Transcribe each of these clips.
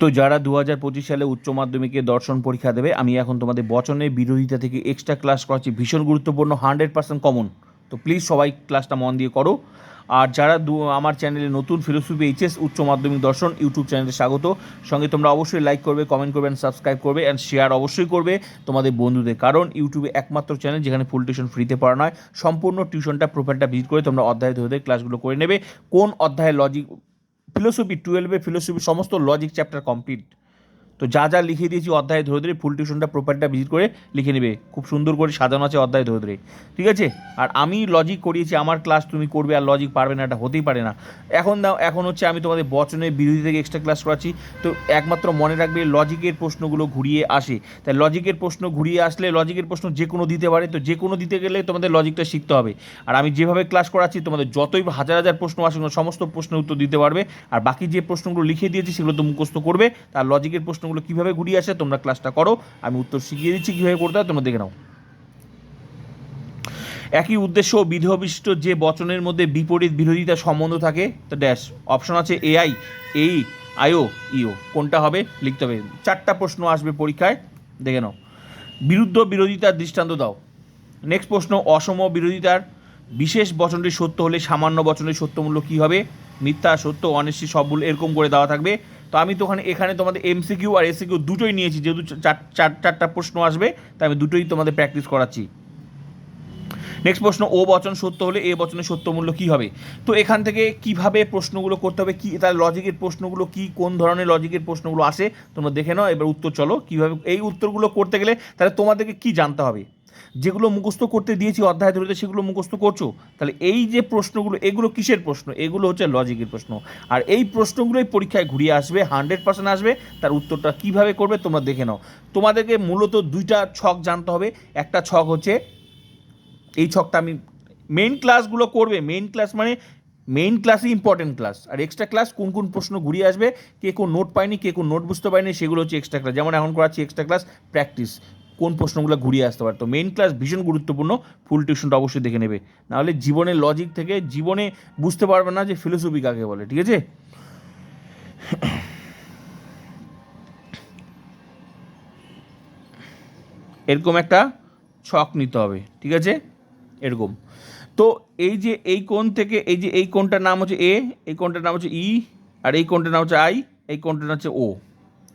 তো যারা দু হাজার পঁচিশ সালে উচ্চ মাধ্যমিকে দর্শন পরীক্ষা দেবে, আমি এখন তোমাদের বচনের বিরোধিতা থেকে এক্সট্রা ক্লাস করাচ্ছি। ভীষণ গুরুত্বপূর্ণ হান্ড্রেড পার্সেন্ট কমন তো প্লিজ সবাই ক্লাসটা মন দিয়ে করো। আর যারা দু, আমার চ্যানেলে নতুন ফিলোসফি এইচএস উচ্চ মাধ্যমিক দর্শন ইউটিউব চ্যানেলে স্বাগত। সঙ্গে তোমরা অবশ্যই লাইক করবে কমেন্ট করবে অ্যান্ড সাবস্ক্রাইব করবে অ্যান্ড শেয়ার অবশ্যই করবে তোমাদের বন্ধুদের। কারণ ইউটিউবে একমাত্র চ্যানেল যেখানে ফুল টিউশন ফ্রিতে পড়ানো হয়। সম্পূর্ণ টিউশনটা প্রোফাইলটা ভিজিট করে তোমরা অধ্যায় ধরে ধরে ক্লাসগুলো করে নেবে। কোন অধ্যায়ে লজিক ফিলোসফি টুয়েলভে ফিলোসফি সমস্ত লজিক চ্যাপ্টার কমপ্লিট তো যা যা লিখে দিয়েছি অধ্যায় ধরে ধরে ফুল টিউশনটা প্রোফাইলটা ভিজিট করে লিখে নেবে। খুব সুন্দর করে সাজানো আছে অধ্যায় ধরে ধরে। ঠিক আছে? আর আমি লজিক করিয়েছি, আমার ক্লাস তুমি করবে আর লজিক পারবে না, এটা হতেই পারে না। এখন দাও, এখন হচ্ছে আমি তোমাদের বচনের বিরোধী থেকে এক্সট্রা ক্লাস করাচ্ছি। তো একমাত্র মনে রাখবে লজিকের প্রশ্নগুলো ঘুরিয়ে আসে। তাই লজিকের প্রশ্ন ঘুরিয়ে আসলে লজিকের প্রশ্ন যে কোনো দিতে পারে। তো যে কোনো দিতে গেলে তোমাদের লজিকটা শিখতে হবে। আর আমি যেভাবে ক্লাস করাচ্ছি, তোমাদের যতই হাজার হাজার প্রশ্ন আসুক না, সমস্ত প্রশ্নের উত্তর দিতে পারবে। আর বাকি যে প্রশ্নগুলো লিখে দিয়েছি, সেগুলো তো মুখস্থ করবে। তার লজিকের প্রশ্নগুলো কীভাবে ঘুরিয়ে আসে তোমরা ক্লাসটা করো। আমি উত্তর শিখিয়ে দিচ্ছি, কীভাবে করতে হয় তোমরা দেখে নাও। একই উদ্দেশ্য, বিধবিষ্ট যে বচনের মধ্যে বিপরীত বিরোধিতা সম্বন্ধ থাকে, তো ড্যাশ অপশন আছে এআই এই আইও ইও কোনটা হবে লিখতে হবে। চারটা প্রশ্ন আসবে পরীক্ষায়, দেখে নাও। বিরুদ্ধ বিরোধিতার দৃষ্টান্ত দাও। নেক্সট প্রশ্ন, অসম বিরোধিতার বিশেষ বচনটি সত্য হলে সামান্য বচনের সত্যমূল্য কী হবে? মিথ্যা, সত্য, অনিশ্চিত সবগুলো এরকম করে দেওয়া থাকবে। তো আমি তো ওখানে, এখানে তোমাদের এমসিকিউ আর এসিকিউ দুটোই নিয়েছি, যেহেতু চার চার, চারটা প্রশ্ন আসবে, তাই আমি দুটোই তোমাদের প্র্যাকটিস করাচ্ছি। নেক্সট প্রশ্ন, ও বচন সত্য হলে এ বচনের সত্য মূল্য কী হবে? তো এখান থেকে কীভাবে প্রশ্নগুলো করতে হবে, কী, তার লজিকের প্রশ্নগুলো কি, কোন ধরনের লজিকের প্রশ্নগুলো আসে, তোমরা দেখে নাও, এবার উত্তর চলো, কীভাবে, এই উত্তরগুলো করতে গেলে তাহলে তোমাদেরকে কি জানতে হবে? যেগুলো মুখস্থ করতে দিয়েছি, অধ্যায় ধরে সেগুলো মুখস্থ করছ? তাহলে এই যে প্রশ্নগুলো, এগুলো কিসের প্রশ্ন? এগুলো হচ্ছে লজিকের প্রশ্ন। আর এই প্রশ্নগুলোই পরীক্ষায় ঘুরিয়ে আসবে, হান্ড্রেড পার্সেন্ট আসবে। তার উত্তরটা কীভাবে করবে তোমরা দেখে নাও। তোমাদেরকে মূলত দুইটা ছক জানতে হবে। একটা ছক হচ্ছে, এই ছকটা আমি মেইন ক্লাসগুলো করবে। মেইন ক্লাস মানে মেইন ক্লাসই ইম্পর্টেন্ট ক্লাস আর এক্সট্রা ক্লাস কোন কোন প্রশ্ন ঘুরিয়ে আসবে, কে কোন নোট পায়নি, কে কোন নোট বুঝতে পারেনি, সেগুলো হচ্ছে এক্সট্রা ক্লাস যেমন এখন করাচ্ছি এক্সট্রা ক্লাস প্র্যাকটিস কোন প্রশ্নগুলো ঘুরিয়ে আসতে পারে। তো মেইন ক্লাস ভীষণ গুরুত্বপূর্ণ ফুল টিউশনটা অবশ্যই দেখে নেবে। নাহলে জীবনের লজিক থেকে জীবনে বুঝতে পারবে না যে ফিলোসফি কাকে বলে, ঠিক আছে? এরকম একটা ছক নিতে হবে, ঠিক আছে? এরকম। তো এই যে এই কোণ থেকে, এই যে এই কোণটার নাম হচ্ছে এ এই কোণটার নাম হচ্ছে ই আর এই কোণটার নাম হচ্ছে আই এই কোণটার নাম হচ্ছে ও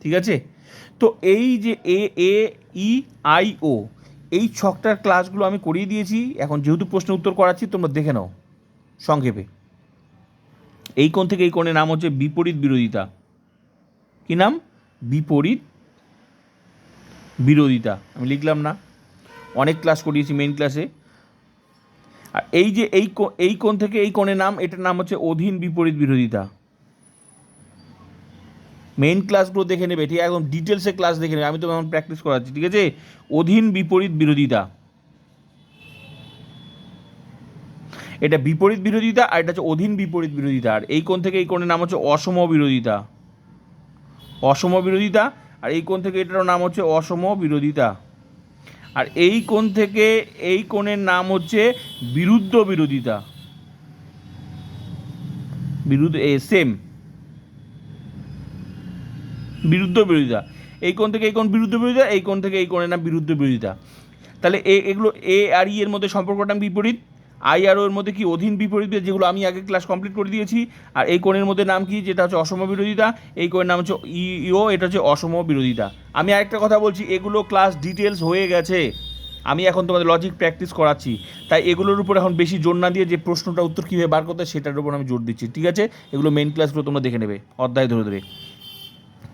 ঠিক আছে? তো এই যে এ এ, ই, আই, ও, এই ছকটার ক্লাসগুলো আমি করিয়ে দিয়েছি। এখন যেহেতু প্রশ্ন উত্তর করাচ্ছি, তোমরা দেখে নাও সংক্ষেপে। এই কোণ থেকে এই কোণের নাম হচ্ছে বিপরীত বিরোধিতা। কি নাম? বিপরীত বিরোধিতা। আমি লিখলাম না। অনেক ক্লাস করিয়েছি মেন ক্লাসে আর এই যে এই এই কোণ থেকে এই কোণের নাম, এটার নাম হচ্ছে অধীন বিপরীত বিরোধিতা। মেইন ক্লাসগুলো দেখে নেবে, ঠিক একদম ডিটেলসে ক্লাস দেখে নেবে। আমি তো এখন প্র্যাকটিস করাচ্ছি, ঠিক আছে? অধীন বিপরীত বিরোধিতা। এটা বিপরীত বিরোধিতা আর এটা হচ্ছে অধীন বিপরীত বিরোধিতা। আর এই কোণ থেকে এই কোণের নাম হচ্ছে অসম বিরোধিতা। অসম বিরোধিতা আর এই কোণ থেকে এটার নাম হচ্ছে অসম বিরোধিতা। আর এই কোণ থেকে এই কোণের নাম হচ্ছে বিরুদ্ধ বিরোধিতা। বিরুদ্ধ সেম বিরুদ্ধ বিরোধিতা। এই কোণ থেকে এই কোণ বিরুদ্ধ বিরোধিতা, এই কোণ থেকে এই কোণের নাম বিরুদ্ধ বিরোধিতা। তাহলে এ, এগুলো এ আর ই এর মধ্যে সম্পর্কটা বিপরীত? আই আর ওর মধ্যে কি অধীন বিপরীত? যেগুলো আমি আগে ক্লাস কমপ্লিট করে দিয়েছি। আর এই কোণের মধ্যে নাম কি? যেটা হচ্ছে অসম বিরোধিতা। এই কোণের নাম হচ্ছে ইও এটা হচ্ছে অসম বিরোধিতা। আমি আরেকটা কথা বলছি, এগুলো ক্লাস ডিটেলস হয়ে গেছে। আমি এখন তোমাদের লজিক প্র্যাকটিস করাচ্ছি। তাই এগুলোর উপর এখন বেশি জোর না দিয়ে যে প্রশ্নটা উত্তর কীভাবে বার করতে সেটার উপর আমি জোর দিচ্ছি। ঠিক আছে? এগুলো মেন ক্লাসগুলো তোমরা দেখে নেবে, অধ্যায় ধরে ধরে।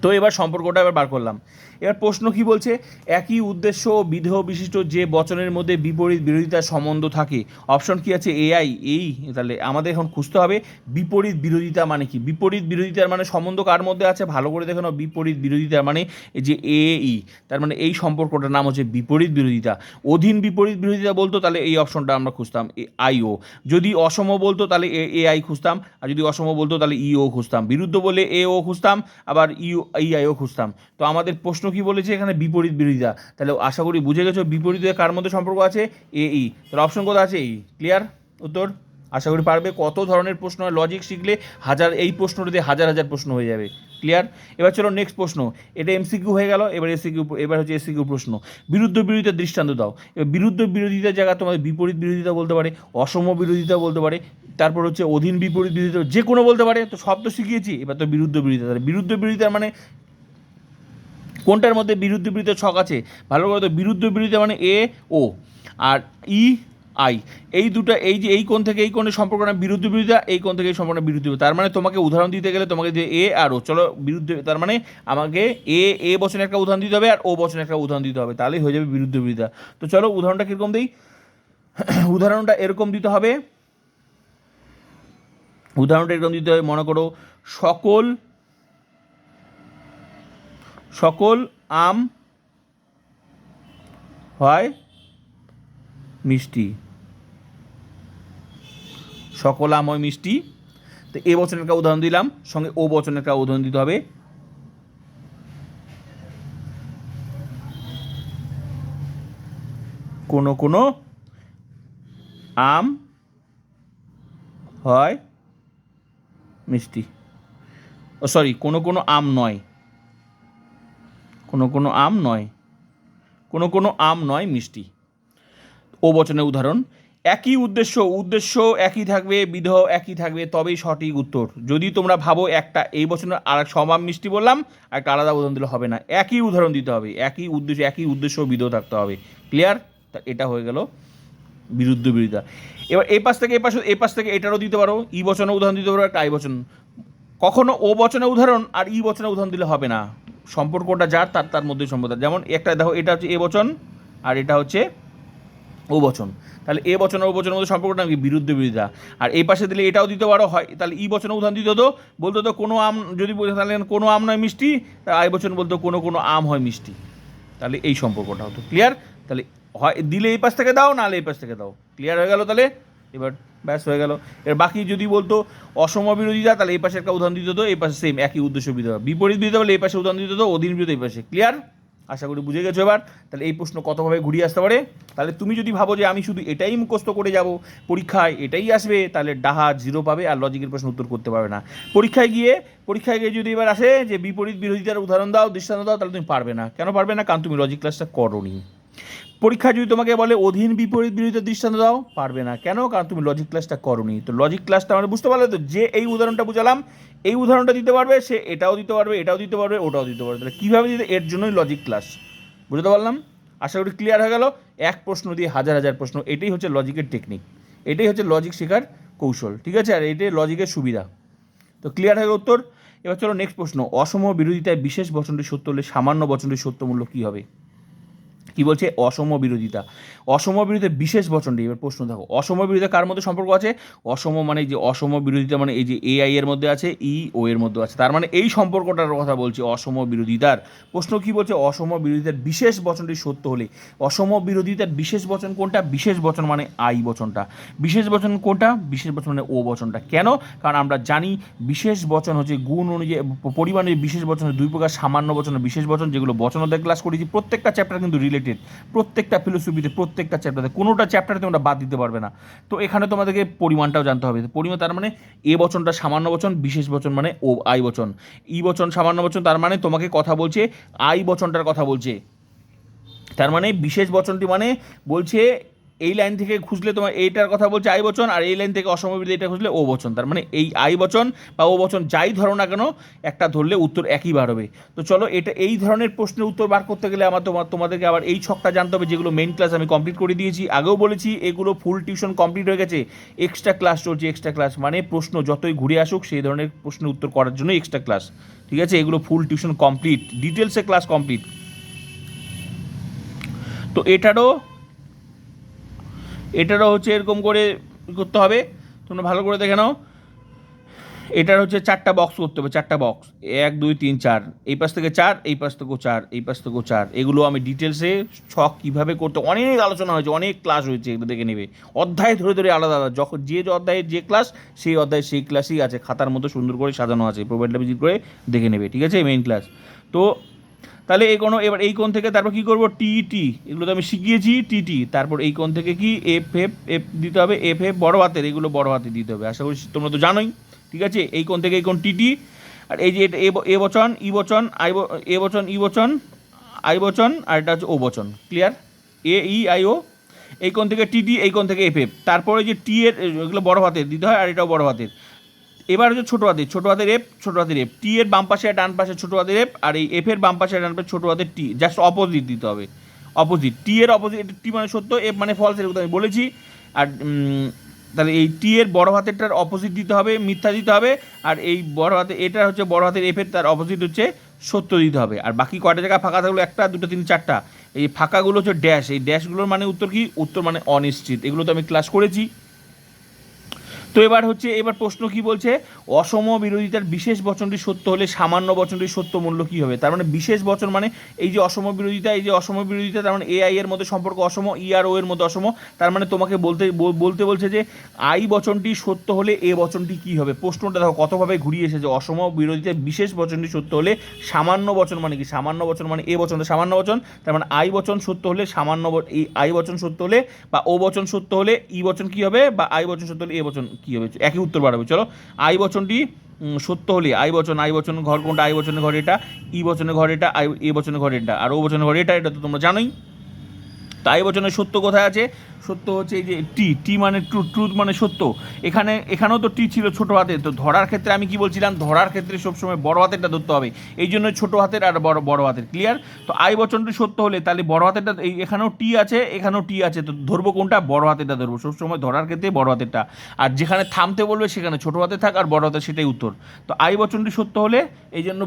তো এবার সম্পর্কটা এবার বার করলাম। এবার প্রশ্ন কি বলছে? একই উদ্দেশ্য ও বিধেয় বিশিষ্ট যে বচনের মধ্যে বিপরীত বিরোধিতার সম্বন্ধ থাকে। অপশন কি আছে? এআই। এই? তাহলে আমাদের এখন খুঁজতে হবে বিপরীত বিরোধিতা মানে কি? বিপরীত বিরোধিতার মানে সম্বন্ধ কার মধ্যে আছে? ভালো করে দেখে বিপরীত বিরোধিতার মানে যে এ ই তার মানে এই সম্পর্কটার নাম হচ্ছে বিপরীত বিরোধিতা। অধীন বিপরীত বিরোধিতা বলতো, তাহলে এই অপশনটা আমরা খুঁজতাম। আইও যদি অসম বলতো, তাহলে এ আই খুঁজতাম। আর যদি অসম বলতো, তাহলে ইও খুঁজতাম। বিরুদ্ধ বলে এ ও খুঁজতাম। আবার ইউ ই আইও খুঁজতাম। তো আমাদের প্রশ্ন কি বলেছে এখানে বিপরীত বিরোধিতা তাহলে আশা করি বুঝে গেছো, বিপরীত কার মধ্যে সম্পর্ক আছে? এ ই তাহলে অপশন কোথায় আছে? এই ক্লিয়ার উত্তর? আশা করি পারবে। কত ধরনের প্রশ্ন হয় লজিক শিখলে হাজার, এই প্রশ্নটা দিয়ে হাজার হাজার প্রশ্ন হয়ে যাবে। ক্লিয়ার এবার চলো নেক্সট প্রশ্ন। এটা এমসিকিউ হয়ে গেল, এবার এসিকিউ এবার হচ্ছে এসিকিউ প্রশ্ন। বিরুদ্ধ বিরোধিতা দৃষ্টান্ত দাও। এবার বিরুদ্ধ বিরোধিতার জায়গা তোমাদের বিপরীত বিরোধিতা বলতে পারে, অসম বিরোধিতা বলতে পারে, তারপর হচ্ছে অধীন বিপরীত বিরোধিতা, যে কোনো বলতে পারে, তো তো শিখিয়েছি, এবার তো বিরুদ্ধ বিরোধিতা। বিরুদ্ধ বিরোধিতা মানে কোনটার মধ্যে বিরুদ্ধ বিরোধিতা ছক আছে? ভালো করে তো, বিরুদ্ধ বিরোধিতা মানে এ ও আর ই আই। এই দুটো, এই যে এই কোণ থেকে এই কোণের সম্পর্ক না, বিরুদ্ধ বিরোধিতা এই কোণ থেকে এই সম্পর্ক বিরুদ্ধ তার মানে তোমাকে উদাহরণ দিতে গেলে তোমাকে যে এ আর ও, চলো বিরুদ্ধ, তার মানে আমাকে এ এ বচনে একটা উদাহরণ দিতে হবে আর ও বচনে একটা উদাহরণ দিতে হবে। তাহলেই হয়ে যাবে বিরুদ্ধ বিরোধিতা তো চলো উদাহরণটা কীরকম দিই? উদাহরণটা এরকম দিতে হবে। উদাহরণটা এরকম দিতে হবে, মনে করো সকল সকল আম হয় মিষ্টি। সকল আম মিষ্টি। তো এ বচনের একটা উদাহরণ দিলাম, সঙ্গে ও বচনের একটা উদাহরণ দিতে হবে। কোনো কোনো আম হয় মিষ্টি। ও সরি, কোনো কোনো আম নয়। কোনো কোনো আম নয়। কোনো কোনো আম নয় মিষ্টি। ও বচনের উদাহরণ। একই উদ্দেশ্য উদ্দেশ্য একই থাকবে বিধ একই থাকবে, তবেই সঠিক উত্তর। যদি তোমরা ভাবো একটা, এই বছর আর সমাম মিষ্টি বললাম, আর একটা আলাদা উদাহরণ দিলে হবে না। একই উদাহরণ দিতে হবে, একই উদ্দেশ্য একই উদ্দেশ্য বিধ থাকতে হবে। ক্লিয়ার তা এটা হয়ে গেল বিরুদ্ধ বিরোধিতা। এবার এই পাশ থেকে, এই পাশ এই পাশ থেকে এটারও দিতে পারো, ই বচনের উদাহরণ দিতে পারো, একটা আই বচন। কখনো ও বচনের উদাহরণ আর ই বচনের উদাহরণ দিলে হবে না। সম্পর্কটা যার, তার তার মধ্যে সম্পর্ক যেমন একটা, দেখো এটা হচ্ছে এ বচন, আর এটা হচ্ছে ও বচন তাহলে এ বচন ও বচনের মধ্যে সম্পর্কটা কি বিরুদ্ধ বিরোধিতা। আর এই পাশে দিলে এটাও দিতে পারো, হয়, তাহলে ই বচনে উদাহরণ দিতে হতো, বলতো তো কোনো আম যদি তাহলে কোনো আম নয় মিষ্টি আই বচন বলতো কোনো কোনো আম হয় মিষ্টি। তাহলে এই সম্পর্কটা হতো ক্লিয়ার তাহলে হয়, দিলে এই পাশ থেকে দাও নাহলে এই পাশ থেকে দাও। ক্লিয়ার হয়ে গেল তাহলে? এবার ব্যাস হয়ে গেল। এবার বাকি যদি বলতো অসম বিরোধিতা, তাহলে এই পাশে একটা উদাহরণ দিতে হতো, এই পাশে সেম একই উদ্দেশ্য বিরোধিতা। বিপরীত বিরোধিতা বলে এই পাশে উদাহরণ দিতে হতো, অধীন বিরোধী এই পাশে ক্লিয়ার আশা করি বুঝে গেছো এবার। তাহলে এই প্রশ্ন কতভাবে ঘুরিয়ে আসতে পারে? তাহলে তুমি যদি ভাবো যে আমি শুধু এটাই মুখস্থ করে যাব, পরীক্ষায় এটাই আসবে, তাহলে ডাহা জিরো পাবে আর লজিকের প্রশ্ন উত্তর করতে পারবে না। পরীক্ষায় গিয়ে পরীক্ষায় গিয়ে যদি এবার আসে যে বিপরীত বিরোধিতার উদাহরণ দাও, দৃষ্টান্ত দাও, তাহলে তুমি পারবে না। কেন পারবে না? কারণ তুমি লজিক ক্লাসটা করোনি। পরীক্ষা যদি তোমাকে বলে অধীন বিপরীত বিরোধিতার দৃষ্টান্ত দাও, পারবে না। কেন? কারণ তুমি লজিক ক্লাসটা করোনি। তো লজিক ক্লাসটা আমরা বুঝতে পারলে তো যে এই উদাহরণটা বুঝালাম, এই উদাহরণটা দিতে পারবে, সে এটাও দিতে পারবে, এটাও দিতে পারবে, ওটাও দিতে পারবে। তাহলে কীভাবে দিতে এর জন্যই লজিক ক্লাস বুঝতে পারলাম? আশা করি ক্লিয়ার হয়ে গেল। এক প্রশ্ন দিয়ে হাজার হাজার প্রশ্ন। এটাই হচ্ছে লজিকের টেকনিক এটাই হচ্ছে লজিক শেখার কৌশল। ঠিক আছে? আর এটাই লজিকের সুবিধা। তো ক্লিয়ার হয়ে গেল উত্তর? এবার চলো নেক্সট প্রশ্ন। অসম বিরোধিতায় বিশেষ বচনটি সত্য হলে সামান্য বচনটির সত্য মূল্য কী হবে? কি বলছে? অসম বিরোধিতা। অসম বিরোধিতা বিশেষ বচনটি, এবার প্রশ্ন দেখো। অসম বিরোধিতা কার মধ্যে সম্পর্ক আছে? অসম মানে যে অসম বিরোধিতা মানে এই যে এআই এর মধ্যে আছে ই ও এর মধ্যে আছে। তার মানে এই সম্পর্কটার কথা বলছি, অসম বিরোধিতার। প্রশ্ন কি বলছে? অসম বিরোধিতার বিশেষ বচনটি সত্য হলে, অসম বিরোধিতার বিশেষ বচন কোনটা? বিশেষ বচন মানে আই বচনটা। বিশেষ বচন কোনটা? বিশেষ বচন মানে ও বচনটা। কেন? কারণ আমরা জানি বিশেষ বচন হচ্ছে গুণ অনুযায়ী, পরিমাণে বিশেষ বচন দুই প্রকার, সামান্য বচন বিশেষ বচন, যেগুলো বচনদের ক্লাস করেছি। প্রত্যেকটা চ্যাপ্টার কিন্তু রিলেটেড প্রত্যেকটা ফিলোসফিতে, প্রত্যেকটা চ্যাপ্টারে কোনোটা চ্যাপ্টারে তোমরা বাদ দিতে পারবে না। তো এখানে তোমাদেরকে পরিমাণটাও জানতে হবে। পরিমাণ তার মানে এ বচনটা সামান্য বচন, বিশেষ বচন মানে ও, আই বচন। ই বচন সামান্য বচন, তার মানে তোমাকে কথা বলছে, আই বচনটার কথা বলছে। তার মানে বিশেষ বচনটি মানে বলছে এই লাইন থেকে খুঁজলে তোমার এইটার কথা বলছে আই বচন, আর এই লাইন থেকে অসমবিধি এটা খুঁজলে ও বচন। তার মানে এই আই বচন বা ও বচন যাই ধরো না কেন, একটা ধরলে উত্তর একই বার হবে। তো চলো এটা, এই ধরনের প্রশ্নের উত্তর বার করতে গেলে আমার তোমার তোমাদেরকে আবার এই ছকটা জানতে হবে, যেগুলো মেন ক্লাস আমি কমপ্লিট করে দিয়েছি। আগেও বলেছি, এগুলো ফুল টিউশন কমপ্লিট হয়ে গেছে এক্সট্রা ক্লাস চলছে এক্সট্রা ক্লাস মানে প্রশ্ন যতই ঘুরে আসুক, সেই ধরনের প্রশ্নের উত্তর করার জন্য এক্সট্রা ক্লাস ঠিক আছে? এগুলো ফুল টিউশন কমপ্লিট ডিটেলসে ক্লাস কমপ্লিট তো এটারও এটারও হচ্ছে এরকম করে করতে হবে। তোমরা ভালো করে দেখে নাও। এটার হচ্ছে চারটা বক্স করতে হবে, চারটা বক্স এক, দুই, তিন, চার। এই পাশ থেকে চার, এই পাশ থেকেও চার, এই পাশ থেকেও চার। এগুলো আমি ডিটেলসে ছক কীভাবে করতে অনেক আলোচনা হয়েছে, অনেক ক্লাস হয়েছে, এগুলো দেখে নেবে। অধ্যায় ধরে ধরে আলাদা আলাদা। যখন যে অধ্যায়ের যে ক্লাস সেই অধ্যায় সেই ক্লাসই আছে। খাতার মতো সুন্দর করে সাজানো আছে। প্রোভাইডটা ভিজিট করে দেখে নেবে, ঠিক আছে? মেইন ক্লাস তো তাহলে এই কোনো, এবার এই কোণ থেকে তারপর কি করব? টি টি এগুলো তো আমি শিখিয়েছি টি টি তারপর এই কোণ থেকে কি? এফ এফ এফ দিতে হবে এফ এফ বড় হাতের, এগুলো বড় হাতে দিতে হবে। আশা করি তোমরা তো জানোই, ঠিক আছে? এই কোণ থেকে এই কোণ টি টি আর এই যে এটা এ বচন, ই বচন, আই এ বচন, ই বচন, আই বচন, আর এটা হচ্ছে ও বচন। Clear A, E, I, O. এই কোণ থেকে টি টি এই কোণ থেকে এফ এফ তারপরে যে টি এর, এগুলো বড় হাতের দিতে হয়, আর এটাও বড় হাতের। এবার হচ্ছে ছোটো হাতের ছোটো হাতের এফ ছোটো হাতের এফ টি এর বাম পাশে, ডান পাশে ছোটো হাতের এফ আর এই এফ এর বাম পাশে, ডান পাশে ছোটো হাতের টি জাস্ট অপোজিট দিতে হবে। অপোজিট টি এর অপোজিট টি মানে সত্য এফ মানে ফলস এরকম আমি বলেছি। আর তাহলে এই টি এর বড় হাতেরটার অপোজিট দিতে হবে, মিথ্যা দিতে হবে। আর এই বড় হাতে, এটা হচ্ছে বড় হাতের এফ এর তার অপোজিট হচ্ছে সত্য দিতে হবে। আর বাকি কয়টা জায়গা ফাঁকা থাকল? একটা, দুটো, তিন, চারটা। এই ফাঁকাগুলো হচ্ছে ড্যাশ এই ড্যাশগুলোর মানে উত্তর কি? উত্তর মানে অনিশ্চিত। এগুলো তো আমি ক্লাস করেছি। তো এবার হচ্ছে, এবার প্রশ্ন কি বলছে? অসম বিরোধিতার বিশেষ বচনটি সত্য হলে সামান্য বচনটি সত্য মূল্য কি হবে? তার মানে বিশেষ বচন মানে এই যে অসম বিরোধিতা, এই যে অসম বিরোধিতা, তার মানে এআই এর মধ্যে সম্পর্ক অসম ই আর ও এর মধ্যে অসম, তার মানে তোমাকে বলতে বলতে বলছে যে আই বচনটি সত্য হলে এ বচনটি কি হবে? প্রশ্নটা দেখো কতভাবে ঘুরিয়ে এসেছে। অসম বিরোধিতার বিশেষ বচনটি সত্য হলে সামান্য বচন মানে কি? সামান্য বচন মানে এ বচনটা সামান্য বচন, তার মানে আই বচন সত্য হলে সামান্য এই আই বচন সত্য হলে বা ও বচন সত্য হলে ই বচন কি হবে? বা আই বচন সত্য হলে এ বচন কি হবে? একই উত্তর বাড়াবে। চলো, আই বচনটি সত্য হলে, আই বচন আই বচন ঘর কোনটা? আই বচনের ঘর এটা, ই বচনের ঘর এটা, আই, এ বচনের ঘর এটা। আর ও বচনের ঘর এটা এটা তো তোমরা জানোই। তাই বচনের সত্য কোথায় আছে? সত্য হচ্ছে এই যে টি টি মানে ট্রু, ট্রুথ মানে সত্য। এখানে, এখানেও তো টি ছিল ছোট হাতে। তো ধরার ক্ষেত্রে আমি কি বলছিলাম? ধরার ক্ষেত্রে সবসময় বড় হাতেরটা ধরতে হবে। এই জন্য ছোট হাতের আর বড় বড় হাতের ক্লিয়ার তো আই বচনটি সত্য হলে তাহলে বড় হাতেরটা, এই এখানেও টি আছে, এখানেও টি আছে। তো ধরবো কোনটা? বড় হাতেরটা ধরবো। সবসময় ধরার ক্ষেত্রে বড় হাতেরটা। আর যেখানে থামতে বলবে সেখানে ছোট হাতে থাক আর বড় হাতে সেটাই উত্তর। তো আই বচনটি সত্য হলে এই জন্য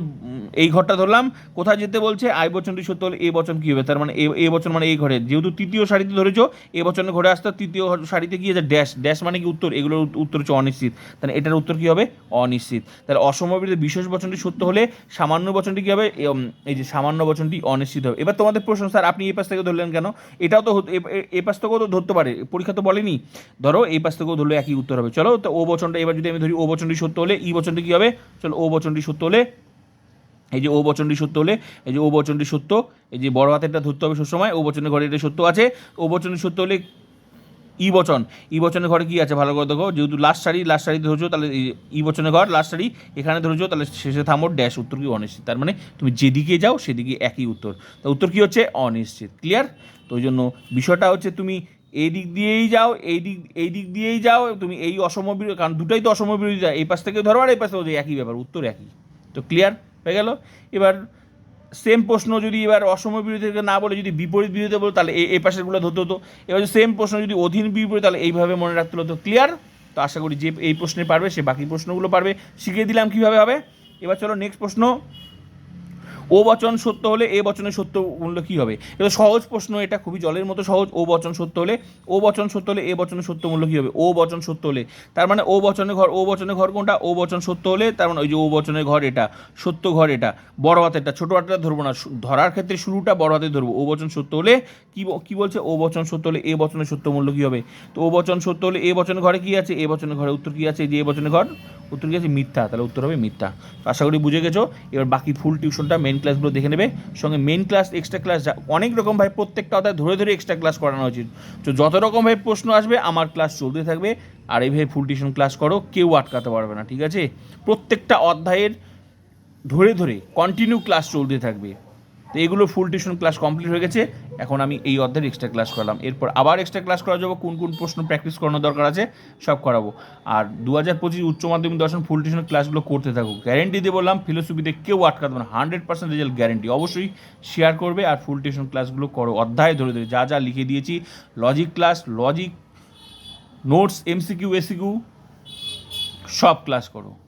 এই ঘরটা ধরলাম। কোথায় যেতে বলছে? আই বচনটি সত্য হলে এ বচন কী হবে? তার মানে এ বচন মানে এই ঘরে। যেহেতু তৃতীয় সারিতে ধরেছো, এ বচনের ঘরে আসতে, তৃতীয় সারিতে গিয়ে যে ড্যাশ ড্যাশ মানে কি উত্তর? এগুলোর উত্তর হচ্ছে অনিশ্চিত। তাহলে এটার উত্তর কী হবে? অনিশ্চিত। তাহলে অসমবিত বিশেষ বচনটি সত্য হলে সামান্য বচনটি কী হবে? এই যে সামান্য বচনটি অনিশ্চিত হবে। এবার তোমাদের প্রশ্ন, স্যার, আপনি এই পাশ থেকে ধরলেন কেন? এটাও তো এ পাশ থেকেও তো ধরতে পারে। পরীক্ষা তো বলেনি। ধরো, এই পাশ থেকেও ধরলে একই উত্তর হবে। চলো, তো ও বচনটা, এবার যদি আমি ধরি ও বচনটি সত্য হলে ই বচনটি কী হবে? চলো, ও বচনটি সত্য হলে এই যে ও বচনটি সত্য হলে, এই যে ও বচনটি সত্য, এই যে বড় হাতেরটা ধরতে হবে সবসময়, ও বচনের ঘরে এটা সত্য আছে। ও বচনটি সত্য হলে ই বচন, ই বচনের ঘরে কি আছে? ভালো করে দেখো, যেহেতু লাস্ট সারি লাস্ট সারি ধরেছো, তাহলে ই বচনের ঘর লাস্ট সারি, এখানে ধরেছো, তাহলে শেষে থামো ড্যাশ উত্তর কি অনিশ্চিত? তার মানে তুমি যেদিকে যাও, সেদিকে একই উত্তর। তো উত্তর কী হচ্ছে? অনিশ্চিত। ক্লিয়ার তো ওই জন্য বিষয়টা হচ্ছে তুমি এই দিক দিয়েই যাও এই দিক এই দিক দিয়েই যাও, তুমি এই অসম কারণ দুটাই তো অসম বিরোধিতা এই পাশ থেকে ধরো আর এই পাশ থেকে একই ব্যাপার, উত্তর একই। তো ক্লিয়ার হয়ে গেল। এবার সেম প্রশ্ন যদি এবার অসম বিরোধীকে না বলে যদি বিপরীত বিরোধী বলো, তাহলে এই পাশেরগুলো ধরতে হতো। এবার সেম প্রশ্ন যদি অধীন বিপরীত, তাহলে এইভাবে মনে রাখতে হতো ক্লিয়ার তো আশা করি যে এই প্রশ্নে পারবে, সে বাকি প্রশ্নগুলো পারবে। শিখিয়ে দিলাম কীভাবে হবে। এবার চলো নেক্সট প্রশ্ন। ও বচন সত্য হলে এ বচনের সত্য মূল্য কী হবে? এটা সহজ প্রশ্ন, এটা খুবই জলের মতো সহজ। ও বচন সত্য হলে, ও বচন সত্য হলে এ বচনের সত্য মূল্য কী হবে? ও বচন সত্য হলে, তার মানে ও বচনের ঘর, ও বচনের ঘর কোনটা? ও বচন সত্য হলে, তার মানে ওই যে ও বচনের ঘর এটা, সত্য ঘর এটা, বড় হাতেরটা ছোটো হাতেরটা ধরবো না ধরার ক্ষেত্রে শুরুটা বড় হাতে ধরবো। ও বচন সত্য হলে কী কী বলছে? ও বচন সত্য হলে এ বচনের সত্য মূল্য কী হবে? তো ও বচন সত্য হলে এ বচনের ঘরে কী আছে? এ বচনের ঘরে উত্তর কী আছে? যে এ বচনের ঘর উত্তর কী আছে? মিথ্যা। তাহলে উত্তর হবে মিথ্যা। আশা করি বুঝে গেছো। এবার বাকি ফুল টিউশনটা মেন ক্লাসগুলো দেখে নেবে। সঙ্গে মেন ক্লাস এক্সট্রা ক্লাস যা অনেক রকম ভাই, প্রত্যেকটা অধ্যায় ধরে ধরে এক্সট্রা ক্লাস করানো উচিত। তো যত রকম ভাই প্রশ্ন আসবে, আমার ক্লাস চলতে থাকবে। আর এইভাবে ফুল টিউশন ক্লাস করো, কেউ আটকাতে পারবে না, ঠিক আছে? প্রত্যেকটা অধ্যায়ের ধরে ধরে কন্টিনিউ ক্লাস চলতে থাকবে। তো এগুলো ফুল টিউশন ক্লাস কমপ্লিট হয়ে গেছে। এখন আমি এই অধ্যায়ের এক্সট্রা ক্লাস করলাম। এরপর আবার এক্সট্রা ক্লাস করা যাব, কোন কোন প্রশ্ন প্র্যাকটিস করানোর দরকার আছে সব করাবো। আর দু হাজার পঁচিশ উচ্চ মাধ্যমিক দর্শন ফুল টিউশন ক্লাসগুলো করতে থাকুক। গ্যারেন্টি দিয়ে বললাম ফিলোসফিতে কেউ আটকাতে পারে হান্ড্রেড পার্সেন্ট রেজাল্ট গ্যারেন্টি অবশ্যই শেয়ার করবে আর ফুল টিউশন ক্লাসগুলো করো। অধ্যায় ধরে ধরে যা যা লিখে দিয়েছি। Logic class logic notes MCQ SCQ সব ক্লাস করো।